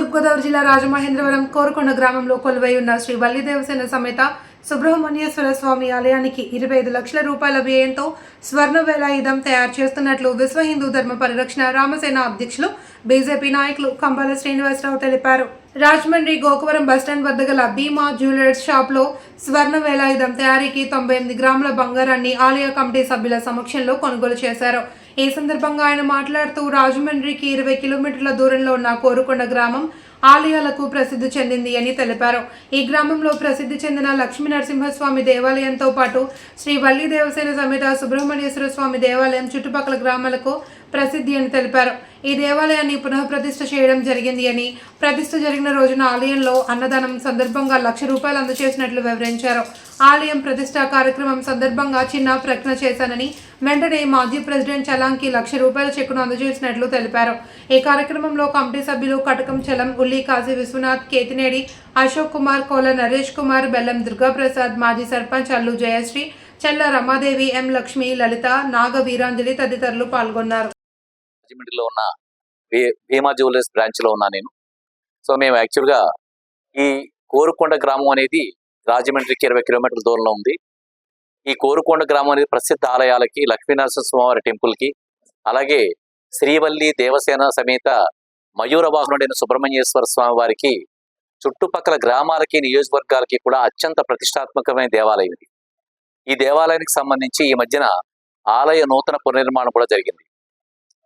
తూర్పుగోదావరి జిల్లా రాజమహేంద్రవరం కోరుకొండ గ్రామంలో కొలువై ఉన్న శ్రీ వల్లి దేవసేన సమేత సుబ్రహ్మణ్యేశ్వర స్వామి ఆలయానికి ఇరవై ఐదు లక్షల రూపాయల వ్యయంతో స్వర్ణ వేలాయుధం తయారు చేస్తున్నట్లు విశ్వ హిందూ ధర్మ పరిరక్షణ రామసేన అధ్యక్షులు బీజేపీ నాయకులు కంబాల శ్రీనివాసరావు తెలిపారు. రాజమండ్రి గోకవరం బస్టాండ్ వద్ద గల భీమా జ్యువెలర్స్ షాప్లో స్వర్ణ వేలాయుధం తయారీకి తొంభై ఎనిమిది గ్రాముల బంగారాన్ని ఆలయ కమిటీ సభ్యుల సమక్షంలో కొనుగోలు చేశారు. ఈ సందర్భంగా ఆయన మాట్లాడుతూ రాజమండ్రికి ఇరవై కిలోమీటర్ల దూరంలో ఉన్న కోరుకొండ గ్రామం ఆలయాలకు ప్రసిద్ధి చెందింది అని తెలిపారు. ఈ గ్రామంలో ప్రసిద్ధి చెందిన లక్ష్మీ నరసింహస్వామి దేవాలయంతో పాటు శ్రీ వల్లి దేవసేన సమేత సుబ్రహ్మణ్యేశ్వర స్వామి దేవాలయం చుట్టుపక్కల గ్రామాలకు ప్రసిద్ధి అని తెలిపారు. ఈ దేవాలయాన్ని పునఃప్రతిష్ఠ చేయడం జరిగింది అని ప్రతిష్ఠ జరిగిన రోజున ఆలయంలో అన్నదానం సందర్భంగా లక్ష రూపాయలు అందజేసినట్లు వివరించారు. ఆలయం ప్రతిష్ఠా కార్యక్రమం సందర్భంగా చిన్న ప్రకటన చేశానని వెంటనే మాజీ ప్రెసిడెంట్ చలాంకి లక్ష రూపాయల చెక్కును అందజేసినట్లు తెలిపారు. ఈ కార్యక్రమంలో కమిటీ సభ్యులు కటకం చలం ఉల్లి కాశీ విశ్వనాథ్ కేతినేడి అశోక్ కుమార్ కోల నరేష్ కుమార్ బెల్లం దుర్గాప్రసాద్ మాజీ సర్పంచ్ అల్లు జయశ్రీ చెల్ల రమాదేవి ఎం లక్ష్మి లలిత నాగ వీరాంజలి తదితరులు పాల్గొన్నారు. రాజమండ్రిలో ఉన్న భీ- భీమా జ్యువెలర్స్ బ్రాంచ్లో ఉన్నా నేను. సో మేము యాక్చువల్గా ఈ కోరుకొండ గ్రామం అనేది రాజమండ్రికి ఇరవై కిలోమీటర్ల దూరంలో ఉంది. ఈ కోరుకొండ గ్రామం అనేది ప్రసిద్ధ ఆలయాలకి లక్ష్మీనరసింహ స్వామివారి టెంపుల్కి అలాగే శ్రీవల్లి దేవసేన సమేత మయూర వాహనుడైన సుబ్రహ్మణ్యేశ్వర స్వామి వారికి చుట్టుపక్కల గ్రామాలకి నియోజకవర్గాలకి కూడా అత్యంత ప్రతిష్టాత్మకమైన దేవాలయం ఇది. ఈ దేవాలయానికి సంబంధించి ఈ మధ్యన ఆలయ నూతన పునర్నిర్మాణం కూడా జరిగింది.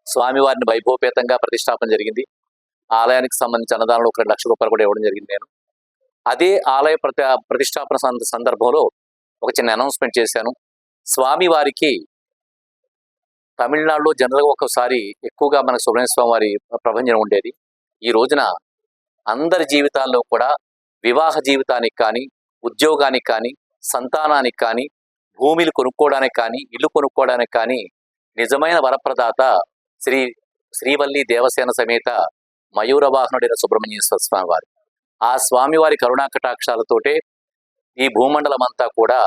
స్వామివారిని వైభవపేతంగా ప్రతిష్టాపన జరిగింది. ఆలయానికి సంబంధించి అన్నదానంలో ఒక రెండు లక్షల రూపాయలు కూడా ఇవ్వడం జరిగింది నేను. అదే ఆలయ ప్రతి ప్రతిష్టాపన సంద- సందర్భంలో ఒక చిన్న అనౌన్స్మెంట్ చేశాను. స్వామివారికి తమిళనాడులో జనరల్గా ఒకసారి ఎక్కువగా మనకు సుబ్రహ్మణ్య స్వామి వారి ప్రభంజనం ఉండేది. ఈ రోజున అందరి జీవితాల్లో కూడా వివాహ జీవితానికి కానీ ఉద్యోగానికి కానీ సంతానానికి కానీ భూమిలు కొనుక్కోవడానికి కానీ ఇల్లు కొనుక్కోవడానికి కానీ నిజమైన వరప్రదాత శ్రీ శ్రీవల్లి దేవసేన సమేత మయూర వాహనుడైన సుబ్రహ్మణ్యేశ్వర స్వామి వారు ఆ స్వామివారి కరుణా కటాక్షాలతోటే ఈ భూమండలం అంతా కూడా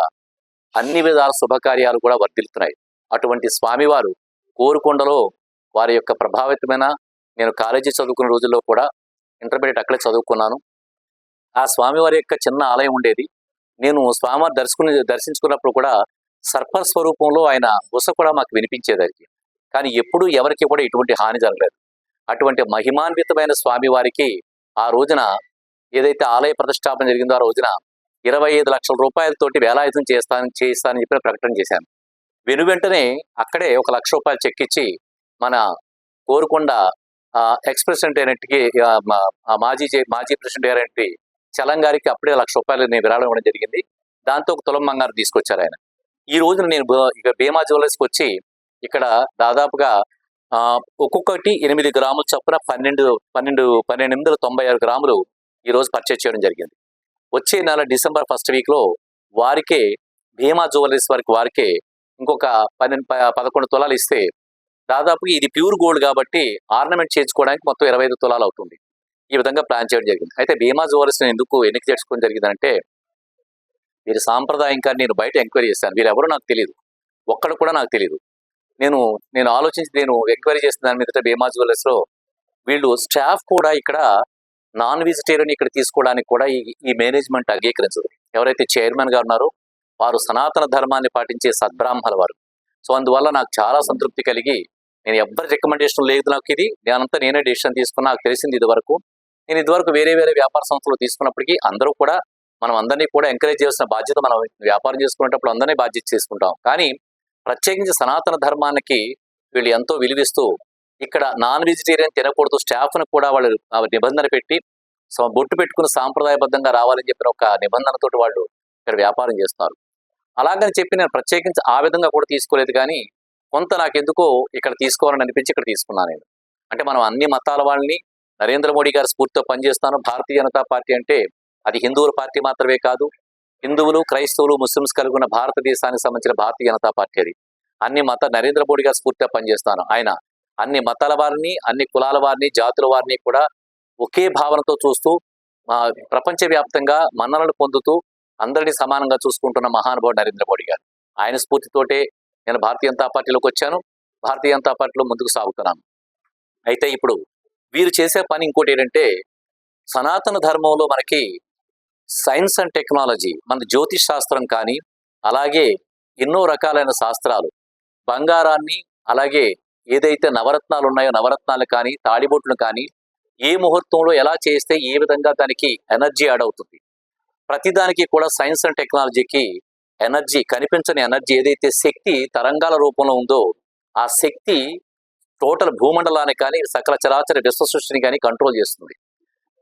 అన్ని విధాల శుభకార్యాలు కూడా వర్ధిల్లుతున్నాయి. అటువంటి స్వామివారు కోరుకొండలో వారి యొక్క ప్రభావితమైన నేను కాలేజీ చదువుకున్న రోజుల్లో కూడా ఇంటర్మీడియట్ అక్కడే చదువుకున్నాను. ఆ స్వామివారి యొక్క చిన్న ఆలయం ఉండేది. నేను స్వామివారి దర్శకుని దర్శించుకున్నప్పుడు కూడా సర్ప స్వరూపంలో ఆయన బుస కూడా మాకు వినిపించేది కానీ ఎప్పుడూ ఎవరికి కూడా ఎటువంటి హాని జరగలేదు. అటువంటి మహిమాన్వితమైన స్వామి వారికి ఆ రోజున ఏదైతే ఆలయ ప్రతిష్టాపన జరిగిందో ఆ రోజున ఇరవై ఐదు లక్షల రూపాయలతోటి వేలాయుధం చేస్తాను చేస్తానని చెప్పి ప్రకటన చేశాను వెను వెంటనే అక్కడే ఒక లక్ష రూపాయలు చెక్ ఇచ్చి మన కోరుకొండ ఆ, అయినట్టుకి మాజీ మాజీ ప్రెసిడెంట్ అయినట్టు చలం గారికి అప్పుడే లక్ష రూపాయలు నేను విరాళం ఇవ్వడం జరిగింది. దాంతో ఒక తులం బంగారం తీసుకొచ్చారు ఆయన. ఈ రోజున నేను ఇక భీమా జ్యువెలర్స్కి వచ్చి ఇక్కడ దాదాపుగా ఒక్కొక్కటి ఎనిమిది గ్రాముల చొప్పున పన్నెండు పన్నెండు పన్నెండు ఎనిమిది తొంభై ఆరు గ్రాములు ఈ రోజు పర్చేజ్ చేయడం జరిగింది. వచ్చే నెల డిసెంబర్ ఫస్ట్ వీక్లో వారికే భీమా జ్యువెలరీస్ వారికి వారికే ఇంకొక పన్నెండు పదకొండు తులాలు ఇస్తే దాదాపు ఇది ప్యూర్ గోల్డ్ కాబట్టి ఆర్నమెంట్ చేయించుకోవడానికి మొత్తం ఇరవై ఐదు తులాలు అవుతుంది. ఈ విధంగా ప్లాన్ చేయడం జరిగింది. అయితే భీమా జ్యువెలర్స్ ఎందుకు ఎన్నిక చేసుకోవడం జరిగిందంటే వీరి సాంప్రదాయంగా నేను బయట ఎంక్వైరీ చేశాను. వీరెవరో నాకు తెలియదు ఒక్కడ కూడా నాకు తెలియదు నేను నేను ఆలోచించి నేను ఎంక్వైరీ చేసిన దాని మీద భీమా జ్యువెలర్స్లో వీళ్ళు స్టాఫ్ కూడా ఇక్కడ నాన్ వెజిటేరియన్ ఇక్కడ తీసుకోవడానికి కూడా ఈ ఈ మేనేజ్మెంట్ అంగీకరించదు. ఎవరైతే చైర్మన్ గారు ఉన్నారో వారు సనాతన ధర్మాన్ని పాటించే సద్బ్రాహ్మణ వారు. సో అందువల్ల నాకు చాలా సంతృప్తి కలిగి నేను ఎవ్వరి రికమెండేషన్ లేదు నాకు ఇది. నేనంతా నేనే డెసిషన్ తీసుకున్నా నాకు తెలిసింది ఇదివరకు. నేను ఇదివరకు వేరే వేరే వ్యాపార సంస్థలు తీసుకున్నప్పటికీ అందరూ కూడా మనం అందరినీ కూడా ఎంకరేజ్ చేయాల్సిన బాధ్యత మనం వ్యాపారం చేసుకునేటప్పుడు అందరినీ బాధ్యత చేసుకుంటాం. కానీ ప్రత్యేకించి సనాతన ధర్మానికి వీళ్ళు ఎంతో విలువిస్తూ ఇక్కడ నాన్ వెజిటేరియన్ తినకూడదు స్టాఫ్ను కూడా వాళ్ళు నిబంధన పెట్టి బొట్టు పెట్టుకుని సాంప్రదాయబద్ధంగా రావాలని చెప్పిన ఒక నిబంధనతోటి వాళ్ళు ఇక్కడ వ్యాపారం చేస్తున్నారు. అలాగని చెప్పి నేను ప్రత్యేకించి ఆ విధంగా కూడా తీసుకోలేదు కానీ కొంత నాకు ఎందుకో ఇక్కడ తీసుకోవాలని అనిపించి ఇక్కడ తీసుకున్నాను నేను. అంటే మనం అన్ని మతాల వాళ్ళని నరేంద్ర మోడీ గారి స్ఫూర్తితో పనిచేస్తాను భారతీయ జనతా పార్టీ అంటే అది హిందువుల పార్టీ మాత్రమే కాదు హిందువులు క్రైస్తవులు ముస్లిమ్స్ కలిగి ఉన్న భారతదేశానికి సంబంధించిన భారతీయ జనతా పార్టీ అది. అన్ని మత నరేంద్ర మోడీగా గారి పనిచేస్తాను. ఆయన అన్ని మతాల వారిని అన్ని కులాల వారిని జాతుల వారిని కూడా ఒకే భావనతో చూస్తూ ప్రపంచవ్యాప్తంగా మన్ననలు పొందుతూ అందరినీ సమానంగా చూసుకుంటున్న మహానుభావుడు నరేంద్ర మోడీ గారు. ఆయన స్ఫూర్తితోటే నేను భారతీయ జనతా పార్టీలోకి వచ్చాను. భారతీయ జనతా పార్టీలో ముందుకు సాగుతున్నాను. అయితే ఇప్పుడు వీరు చేసే పని ఇంకోటి ఏంటంటే సనాతన ధర్మంలో మనకి సైన్స్ అండ్ టెక్నాలజీ మన జ్యోతిష్ శాస్త్రం కానీ అలాగే ఎన్నో రకాలైన శాస్త్రాలు బంగారాన్ని అలాగే ఏదైతే నవరత్నాలు ఉన్నాయో నవరత్నాలు కానీ తాడిబొట్లు కానీ ఏ ముహూర్తంలో ఎలా చేస్తే ఏ విధంగా దానికి ఎనర్జీ యాడ్ అవుతుంది? ప్రతిదానికి కూడా సైన్స్ అండ్ టెక్నాలజీకి ఎనర్జీ కనిపించని ఎనర్జీ ఏదైతే శక్తి తరంగాల రూపంలో ఉందో ఆ శక్తి టోటల్ భూమండలాన్ని కానీ సకల చరాచర విశ్వ సృష్టిని కానీ కంట్రోల్ చేస్తుంది.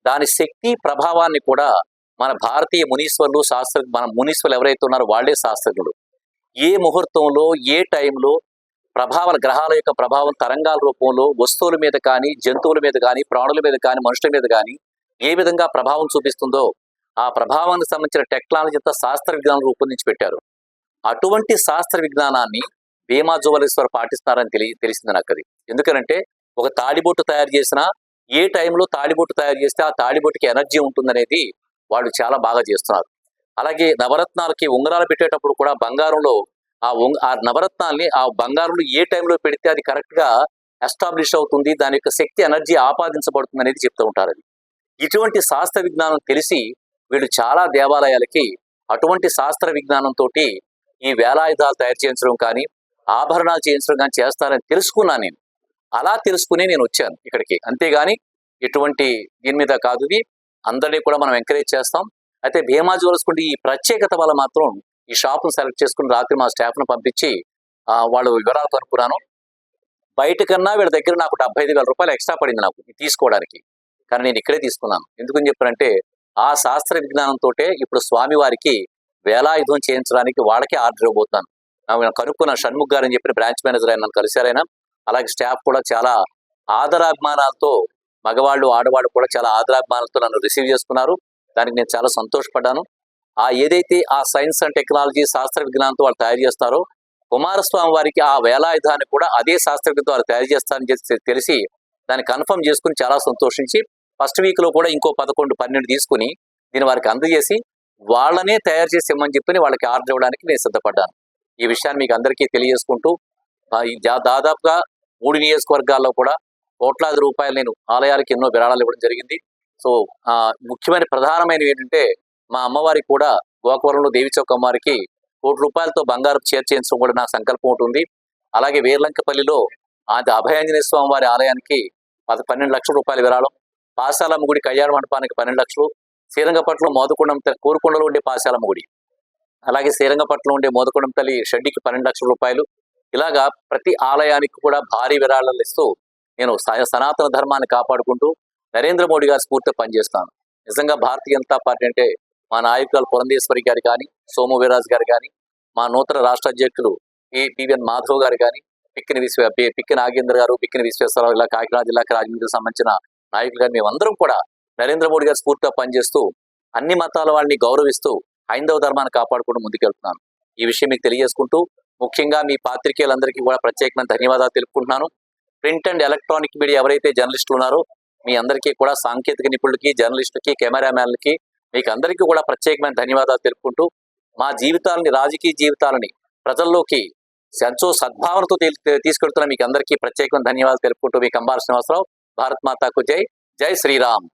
దాని శక్తి ప్రభావాన్ని కూడా మన భారతీయ మునీశ్వరులు శాస్త్ర మన మునీశ్వరులు ఎవరైతే ఉన్నారో వాళ్ళే శాస్త్రజ్ఞులు. ఏ ముహూర్తంలో ఏ టైంలో ప్రభావాల గ్రహాల యొక్క ప్రభావం తరంగాల రూపంలో వస్తువుల మీద కానీ జంతువుల మీద కానీ ప్రాణుల మీద కానీ మనుషుల మీద కానీ ఏ విధంగా ప్రభావం చూపిస్తుందో ఆ ప్రభావానికి సంబంధించిన టెక్నాలజీ అంతా శాస్త్ర విజ్ఞానం రూపొందించి పెట్టారు. అటువంటి శాస్త్ర విజ్ఞానాన్ని భీమా జువలేశ్వర్ పాటిస్తున్నారని తెలి తెలిసింది నాకు అది ఎందుకనంటే ఒక తాడిబొట్టు తయారు చేసినా ఏ టైంలో తాడిబొట్టు తయారు చేస్తే ఆ తాడిబొట్టుకి ఎనర్జీ ఉంటుందనేది వాళ్ళు చాలా బాగా చేస్తున్నారు. అలాగే నవరత్నాలకి ఉంగరాలు పెట్టేటప్పుడు కూడా బంగారంలో ఆ ఉంగ ఆ నవరత్నాల్ని ఆ బంగారంలో ఏ టైంలో పెడితే అది కరెక్ట్గా ఎస్టాబ్లిష్ అవుతుంది దాని యొక్క శక్తి ఎనర్జీ ఆపాదించబడుతుంది అనేది చెప్తూ ఉంటారు అది. ఇటువంటి శాస్త్ర విజ్ఞానం తెలిసి వీళ్ళు చాలా దేవాలయాలకి అటువంటి శాస్త్ర విజ్ఞానంతో ఈ వేలాయుధాలు తయారు చేయించడం కానీ ఆభరణాలు చేయించడం కానీ చేస్తారని తెలుసుకున్నాను నేను. అలా తెలుసుకుని నేను వచ్చాను ఇక్కడికి. అంతేగాని ఎటువంటి దీని మీద కాదు ఇది. అందరినీ కూడా మనం ఎంకరేజ్ చేస్తాం. అయితే భీమా జ్యువెలర్స్ ఈ ప్రత్యేకత వల్ల మాత్రం ఈ షాప్ను సెలెక్ట్ చేసుకుని రాత్రి మా స్టాఫ్ను పంపించి వాళ్ళు వివరాలు కనుక్కున్నాను. బయట కన్నా వీళ్ళ దగ్గర నాకు డెబ్బై ఐదు వేల రూపాయలు ఎక్స్ట్రా పడింది నాకు తీసుకోవడానికి. కానీ నేను ఇక్కడే తీసుకున్నాను. ఎందుకని చెప్పారంటే ఆ శాస్త్ర విజ్ఞానంతో ఇప్పుడు స్వామి వారికి వేలాయుధం చేయించడానికి వాళ్ళకే ఆర్డర్ ఇవ్వబోతున్నాను. నేను కనుక్కున్న షణ్ముఖ్ గారు అని చెప్పిన బ్రాంచ్ మేనేజర్ ఆయన నన్ను కలిశారైనా అలాగే స్టాఫ్ కూడా చాలా ఆదరాభిమానాలతో మగవాళ్ళు ఆడవాళ్ళు కూడా చాలా ఆదరాభిమానాలతో నన్ను రిసీవ్ చేసుకున్నారు. దానికి నేను చాలా సంతోషపడ్డాను. ఆ ఏదైతే ఆ సైన్స్ అండ్ టెక్నాలజీ శాస్త్ర విజ్ఞానంతో వాళ్ళు తయారు చేస్తారో కుమారస్వామి వారికి ఆ వేలాయుధాన్ని కూడా అదే శాస్త్రజ్ఞతో వారు తయారు చేస్తారని చెప్పి తెలిసి దాన్ని కన్ఫర్మ్ చేసుకుని చాలా సంతోషించి ఫస్ట్ వీక్లో కూడా ఇంకో పదకొండు పన్నెండు తీసుకుని నేను వారికి అందజేసి వాళ్ళనే తయారు చేసి ఇమ్మని చెప్పి వాళ్ళకి ఆర్డర్ ఇవ్వడానికి నేను సిద్ధపడ్డాను. ఈ విషయాన్ని మీకు అందరికీ తెలియజేసుకుంటూ దాదాపుగా మూడు నియోజకవర్గాల్లో కూడా కోట్లాది రూపాయలు నేను ఆలయాలకి ఎన్నో విరాళాలు ఇవ్వడం జరిగింది. సో ముఖ్యమైన ప్రధానమైనవి ఏంటంటే మా అమ్మవారికి కూడా గోకవరంలో దేవిచౌక్ అమ్మవారికి కోటి రూపాయలతో బంగారం చేర్చేయించడం కూడా నా సంకల్పం ఉంటుంది. అలాగే వీర్లంకపల్లిలో అది అభయాంజనేయ స్వామి వారి ఆలయానికి పద పన్నెండు లక్షల రూపాయల విరాళం పాశాలమ్మ గుడి కళ్యాణ మండపానికి పన్నెండు లక్షలు శ్రీరంగపట్నం మోదకొండం తల్లి కోరుకొండలో ఉండే పాశాలమ్మ గుడి అలాగే శ్రీరంగపట్నం ఉండే మోదకొండం తల్లి షెడ్డికి పన్నెండు లక్షల రూపాయలు ఇలాగా ప్రతి ఆలయానికి కూడా భారీ విరాళాలు ఇస్తూ నేను సనాతన ధర్మాన్ని కాపాడుకుంటూ నరేంద్ర మోడీ గారి స్ఫూర్తితో పనిచేస్తాను. నిజంగా భారతీయ జనతా పార్టీ అంటే మా నాయకులు పురంధేశ్వరి గారు కానీ సోము వీరాజ్ గారు కానీ మా నూతన రాష్ట్ర అధ్యక్షులు పివిఎన్ మాధవ్ గారు కానీ పిక్కిన విశ్వ పిక్కిన నాగేంద్ర గారు పిక్కిన విశ్వేశ్వరరావు ఇలా కాకినాడ జిల్లాకి రాజమండ్రికి సంబంధించిన నాయకులు గారు మేమందరం కూడా నరేంద్ర మోడీ గారి స్ఫూర్తిగా పనిచేస్తూ అన్ని మతాల వాళ్ళని గౌరవిస్తూ హైందవ ధర్మాన్ని కాపాడుకుంటూ ముందుకెళ్తున్నాను. ఈ విషయం మీకు తెలియజేసుకుంటూ ముఖ్యంగా మీ పాత్రికేయులందరికీ కూడా ప్రత్యేకమైన ధన్యవాదాలు తెలుపుకుంటున్నాను. ప్రింట్ అండ్ ఎలక్ట్రానిక్ మీడియా ఎవరైతే జర్నలిస్టులు ఉన్నారో మీ అందరికీ కూడా సాంకేతిక నిపుణులకి జర్నలిస్టులకి కెమెరామ్యాన్లకి మీకు అందరికీ కూడా ప్రత్యేకమైన ధన్యవాదాలు తెలుపుకుంటూ మా జీవితాలని రాజకీయ జీవితాలని ప్రజల్లోకి ఎంతో సద్భావనతో తీ- తీసుకెళ్తున్న మీకు అందరికీ ప్రత్యేకమైన ధన్యవాదాలు తెలుపుకుంటూ మీ కంబాల శ్రీనివాసరావు భారత్ మాతాకు జై జై శ్రీరామ్.